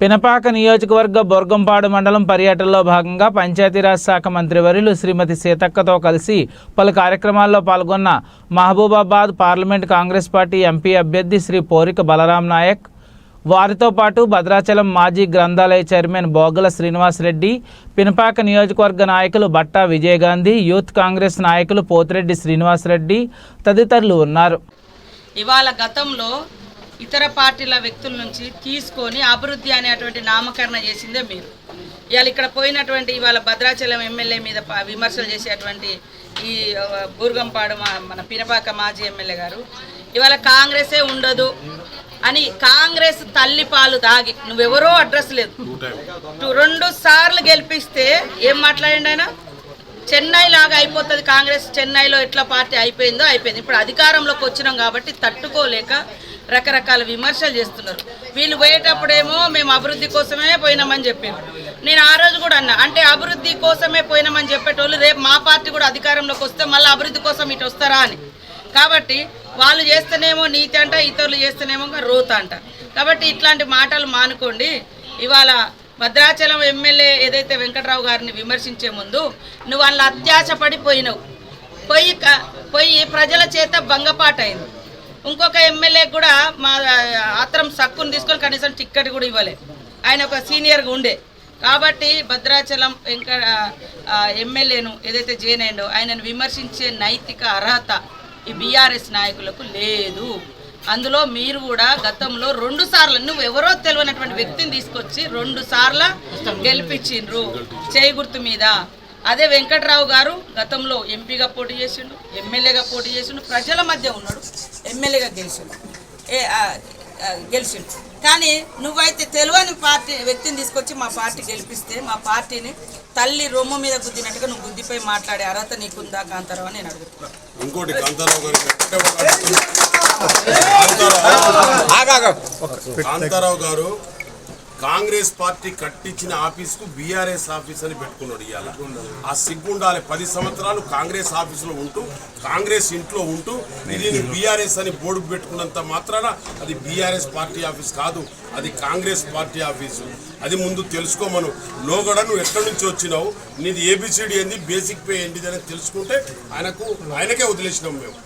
పినపాక నియోజకవర్గ బొర్గంపాడు మండలం పర్యటనలో భాగంగా పంచాయతీరాజ్ శాఖ మంత్రివర్యులు శ్రీమతి సీతక్కతో కలిసి పలు కార్యక్రమాల్లో పాల్గొన్న Mahabubabad parliament Congress party MP అభ్యర్థి శ్రీ పోరిక బలరాం నాయక్ వారితో పాటు భద్రాచలం మాజీ గ్రంథాలయ చైర్మన్ బోగల శ్రీనివాసరెడ్డి పినపాక నియోజకవర్గ నాయకులు బట్టా విజయగాంధీ యూత్ కాంగ్రెస్ నాయకులు పోతిరెడ్డి శ్రీనివాసరెడ్డి తదితరులు ఉన్నారు. ఇవాళ గతంలో ఇతర పార్టీల వ్యక్తుల నుంచి తీసుకొని అభివృద్ధి అనేటువంటి నామకరణ చేసిందే మీరు. ఇవాళ ఇక్కడ పోయినటువంటి ఇవాళ భద్రాచలం ఎమ్మెల్యే మీద విమర్శలు చేసేటువంటి ఈ బూర్గంపాడు మన పినపాక మాజీ ఎమ్మెల్యే గారు ఇవాళ కాంగ్రెసే ఉండదు అని కాంగ్రెస్ తల్లి పాలు దాగి నువ్వెవరో అడ్రస్ లేదు. రెండు సార్లు గెలిపిస్తే ఏం మాట్లాడండి ఆయన? చెన్నై లాగా అయిపోతుంది కాంగ్రెస్ చెన్నైలో ఎట్లా పార్టీ అయిపోయిందో అయిపోయింది. ఇప్పుడు అధికారంలోకి వచ్చినాం కాబట్టి తట్టుకోలేక రకరకాల విమర్శలు చేస్తున్నారు. వీళ్ళు పోయేటప్పుడేమో మేము అభివృద్ధి కోసమే పోయినామని చెప్పారు. నేను ఆ రోజు కూడా అన్నా అంటే అభివృద్ధి కోసమే పోయినామని చెప్పేటోళ్ళు రేపు మా పార్టీ కూడా అధికారంలోకి వస్తే మళ్ళీ అభివృద్ధి కోసం ఇటు వస్తారా అని. కాబట్టి వాళ్ళు చేస్తేనేమో నీతి అంట ఇతరులు చేస్తేనేమో రోత అంట. కాబట్టి ఇట్లాంటి మాటలు మానుకోండి. ఇవాళ భద్రాచలం ఎమ్మెల్యే ఏదైతే వెంకట్రావు గారిని విమర్శించే ముందు నువ్వు వాళ్ళ అత్యాశ పడిపోయినావు పోయి క- పోయి ప్రజల చేత భంగపాటైంది. అయింది ఇంకొక ఎమ్మెల్యే కూడా మా ఆత్రం సక్కును తీసుకొని కనీసం టిక్కెట్ కూడా ఇవ్వలే. ఆయన ఒక సీనియర్గా ఉండే. కాబట్టి భద్రాచలం ఇంకా ఎమ్మెల్యేను ఏదైతే జైన్ అయిండో ఆయనను విమర్శించే నైతిక అర్హత ఈ బీఆర్ఎస్ నాయకులకు లేదు. అందులో మీరు కూడా గతంలో రెండు సార్లు నువ్వు ఎవరో తెలియనటువంటి వ్యక్తిని తీసుకొచ్చి రెండు సార్లు గెలిపించిండ్రు. చేయి గుర్తు మీద. అదే వెంకట్రావు గారు గతంలో ఎంపీగా పోటీ చేసిండు ఎమ్మెల్యేగా పోటీ చేసిండు ప్రజల మధ్య ఉన్నాడు. ఎమ్మెల్యేగా గెలిచిండు. ఏ ఆ, ఆ, గెలిచిండు. కానీ నువ్వైతే తెలియని పార్టీ వ్యక్తిని తీసుకొచ్చి మా పార్టీ గెలిపిస్తే మా పార్టీని తల్లి రొమ్ము మీద గుద్దినట్టుగా నువ్వు గుద్దిపోయి మాట్లాడే అర్హత నీకుందా కాంతారావు అని నేను అడుగుతున్నాను ఇంకోటి కాంతారావు గారు కాంగ్రెస్ పార్టీ కట్టించిన ఆఫీస్కు బీఆర్ఎస్ ఆఫీస్ అని పెట్టుకున్నాడు ఇవాళ ఆ సిగ్గుండాలి పది సంవత్సరాలు కాంగ్రెస్ ఆఫీసులో ఉంటూ కాంగ్రెస్ ఇంట్లో ఉంటూ ఇది బీఆర్ఎస్ అని బోర్డు పెట్టుకున్నంత మాత్రాన అది బీఆర్ఎస్ పార్టీ ఆఫీస్ కాదు అది కాంగ్రెస్ పార్టీ ఆఫీసు. అది ముందు తెలుసుకోమను. లోగడ నువ్వు ఎక్కడి నుంచి వచ్చినావు? నీది ఏబిసిడి ఏంది బేసిక్ పే ఏంటిది అనేది తెలుసుకుంటే ఆయనకు ఆయనకే వదిలేసినాం మేము.